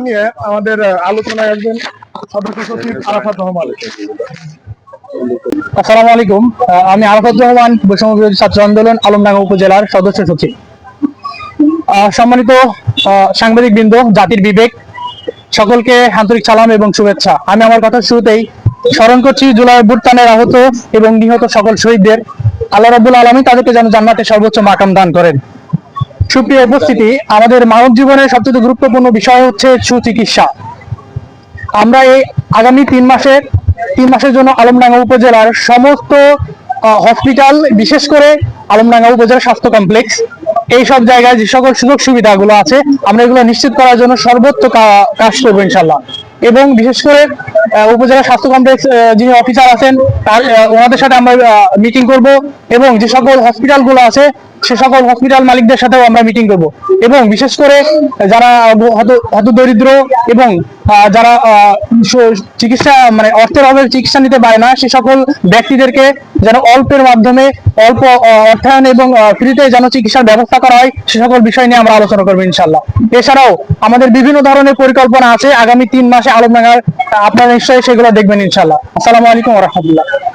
নিয়ে আমাদের আলোচনায় আসবেন সদস্য সচিব আরাফাত রহমান। আসসালামু আলাইকুম। আমি আরাফাত রহমান, বৈষম্য বিরোধী ছাত্র আন্দোলন, আলমডাঙ্গা উপজেলার সদস্য সচিব। সম্মানিত সাংবাদিক বৃন্দ, জাতির বিবেক, সকলকে আন্তরিক সালাম এবং শুভেচ্ছা। আমি আমার কথা শুরুতেই স্মরণ করছি, জুলাই অভ্যুত্থানের আহত এবং নিহত সকল শহীদদের। আল্লাহ রাব্বুল আলমী তাদেরকে যেন জান্নাতে সর্বোচ্চ মাকাম দান করেন। সুপ্রিয় উপস্থিতি, আমাদের মানব জীবনের সবচেয়ে গুরুত্বপূর্ণ বিষয় হচ্ছে সুচিকিৎসা। আমরা এই আগামী তিন মাসের তিন মাসের জন্য আলমডাঙ্গা উপজেলার সমস্ত হসপিটাল, বিশেষ করে আলমডাঙ্গা উপজেলা স্বাস্থ্য কমপ্লেক্স, এই সব জায়গায় যে সকল সুযোগ সুবিধাগুলো আছে, আমরা এগুলো নিশ্চিত করার জন্য সর্বোচ্চ কাজ করব ইনশাল্লাহ এবং বিশেষ করে উপজেলা স্বাস্থ্য কমপ্লেক্স যিনি অফিসার আছেন, তার ওনাদের সাথে আমরা মিটিং করব এবং যে সকল হসপিটালগুলো আছে সে সকল হসপিটাল মালিকদের সাথেও আমরা মিটিং করব। এবং বিশেষ করে যারা হত- দরিদ্র এবং যারা চিকিৎসা মানে অর্থের অভাবে চিকিৎসা নিতে পারে না, সে সকল ব্যক্তিদেরকে যেন অল্পের মাধ্যমে অল্প অর্থায়ন এবং ফ্রিতে যেন চিকিৎসার ব্যবস্থা করা হয়, সে সকল বিষয় নিয়ে আমরা আলোচনা করব ইনশাল্লাহ এছাড়াও আমাদের বিভিন্ন ধরনের পরিকল্পনা আছে, আগামী তিন মাসে আলমডাঙ্গার আপনারা নিশ্চয়ই সেগুলো দেখবেন ইনশাল্লাহ আসসালামু আলাইকুম রহমতুল্লাহ।